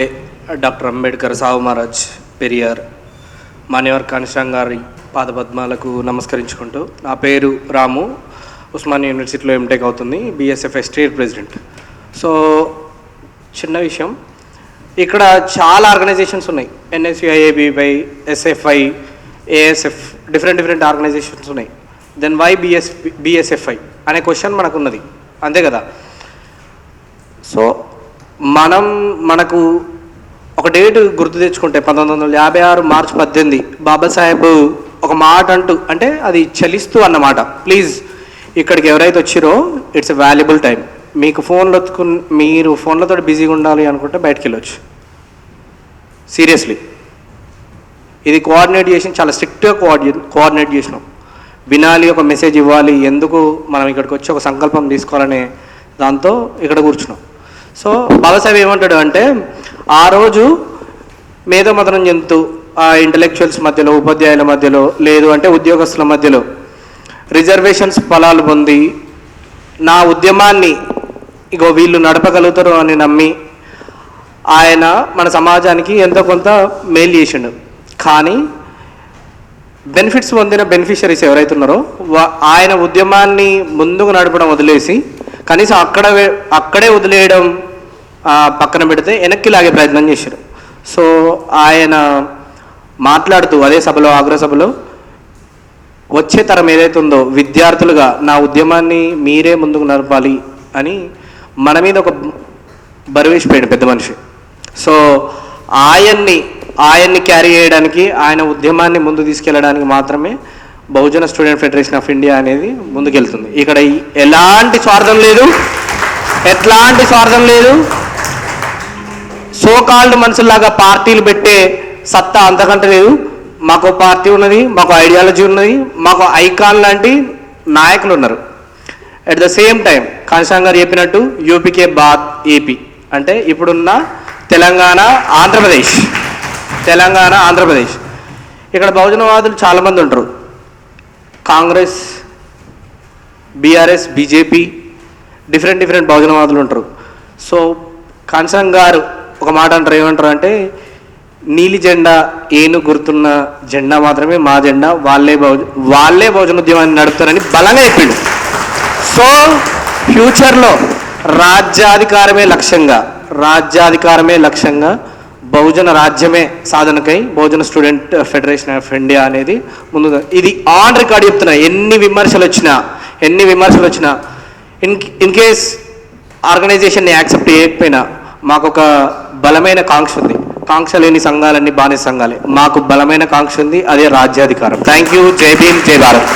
Doctor Ambedkar సావు మహారాజ్ పెరియార్ మాన్యవర్ కానిస్టాంగ్ గారి పాదపద్మాలకు నమస్కరించుకుంటూ నా పేరు రాము. ఉస్మానియా యూనివర్సిటీలో ఎంటెక్ అవుతుంది బీఎస్ఎఫ్ స్టేట్ ప్రెసిడెంట్. సో చిన్న విషయం ఇక్కడ చాలా ఆర్గనైజేషన్స్ ఉన్నాయి. NSUI ABVP SFI ASF different different organisations ఉన్నాయి. దెన్ వై బిఎస్ బిఎస్ఎఫ్ఐ అనే క్వశ్చన్ మనకున్నది. అంతే కదా? సో మనం మనకు ఒక డేట్ గుర్తు తెచ్చుకుంటే పంతొమ్మిది వందల యాభై ఆరు మార్చ్ పద్దెనిమిది. బాబాసాహెబ్ ఒక మాట అంటూ అంటే అది చలిస్తూ అన్నమాట. ప్లీజ్ ఇక్కడికి ఎవరైతే వచ్చిరో ఇట్స్ ఎ వాల్యుబుల్ టైం మీకు ఫోన్లో మీరు ఫోన్లతో బిజీగా ఉండాలి అనుకుంటే బయటకు వెళ్ళొచ్చు. సీరియస్లీ. ఇది కోఆర్డినేట్ చేసి చాలా స్ట్రిక్ట్గా కోఆర్డినేట్ కోఆర్డినేట్ చేసినాం. వినాలి ఒక మెసేజ్ ఇవ్వాలి ఎందుకు మనం ఇక్కడికి వచ్చి ఒక సంకల్పం తీసుకోవాలనే దాంతో ఇక్కడ కూర్చున్నాం. సో బాబాసాహెబ్ ఏమంటాడు అంటే ఆ రోజు మేధోమదనం చెందుతూ ఆ ఇంటలెక్చువల్స్ మధ్యలో ఉపాధ్యాయుల మధ్యలో లేదు అంటే ఉద్యోగస్తుల మధ్యలో రిజర్వేషన్స్ ఫలాలు పొంది నా ఉద్యమాన్ని ఇగో వీళ్ళు నడపగలుగుతారు అని నమ్మి ఆయన మన సమాజానికి ఎంతో కొంత మేలు చేసిండు. కానీ బెనిఫిట్స్ పొందిన బెనిఫిషరీస్ ఎవరైతే ఉన్నారో వా- ఆయన ఉద్యమాన్ని ముందుకు నడపడం వదిలేసి కనీసం అక్కడ అక్కడే వదిలేయడం పక్కన పెడితే వెనక్కి లాగే ప్రయత్నం చేశారు. సో ఆయన మాట్లాడుతూ అదే సభలో ఆగ్రహ సభలో వచ్చే తరం ఏదైతే ఉందో విద్యార్థులుగా నా ఉద్యమాన్ని మీరే ముందుకు నడపాలి అని మన మీద ఒక బరువేసిపోయాడు పెద్ద మనిషి. సో ఆయన్ని ఆయన్ని క్యారీ చేయడానికి ఆయన ఉద్యమాన్ని ముందు తీసుకెళ్ళడానికి మాత్రమే Bahujan student federation of India అనేది ముందుకెళ్తుంది. ఇక్కడ ఎలాంటి స్వార్థం లేదు. ఎట్లాంటి స్వార్థం లేదు. సో కాల్డ్ మనుషుల్లాగా పార్టీలు పెట్టే సత్తా అంతకంటే లేదు. మాకు పార్టీ ఉన్నది మాకు ఐడియాలజీ ఉన్నది మాకు ఐకాన్ లాంటి నాయకులు ఉన్నారు. అట్ ద సేమ్ టైం కాన్షాంగ్ గారు చెప్పినట్టు యూపీకే బాత్ ఏపీ. అంటే ఇప్పుడున్న తెలంగాణ ఆంధ్రప్రదేశ్. తెలంగాణ ఆంధ్రప్రదేశ్. ఇక్కడ బహుజనవాదులు చాలామంది ఉంటారు. Congress BRS BJP different different బహుజనవాదులు ఉంటారు. సో కాన్సంగ్ గారు ఒక మాట అంటారు ఏమంటారు అంటే నీలి జెండా ఏను గుర్తున్న జెండా మాత్రమే మా జెండా వాళ్ళే బహుజ వాళ్ళే బహుజనోద్యమాన్ని నడుపుతారని బలంగా చెప్పిండు. సో ఫ్యూచర్లో రాజ్యాధికారమే లక్ష్యంగా రాజ్యాధికారమే లక్ష్యంగా బహుజన రాజ్యమే సాధనకై Bahujan student uh, federation of India అనేది ముందు ఇది ఆన్ రికార్డ్ చెప్తున్నా. ఎన్ని విమర్శలు వచ్చినా ఎన్ని విమర్శలు వచ్చినా ఇన్ ఇన్ కేస్ ఆర్గనైజేషన్ని యాక్సెప్ట్ చేయకపోయినా మాకు ఒక బలమైన కాంక్ష ఉంది. కాంక్ష లేని సంఘాలన్నీ బానిస సంఘాలే. మాకు బలమైన కాంక్ష ఉంది అదే రాజ్యాధికారం. Thank you. జై భీమ్ జై భారత్.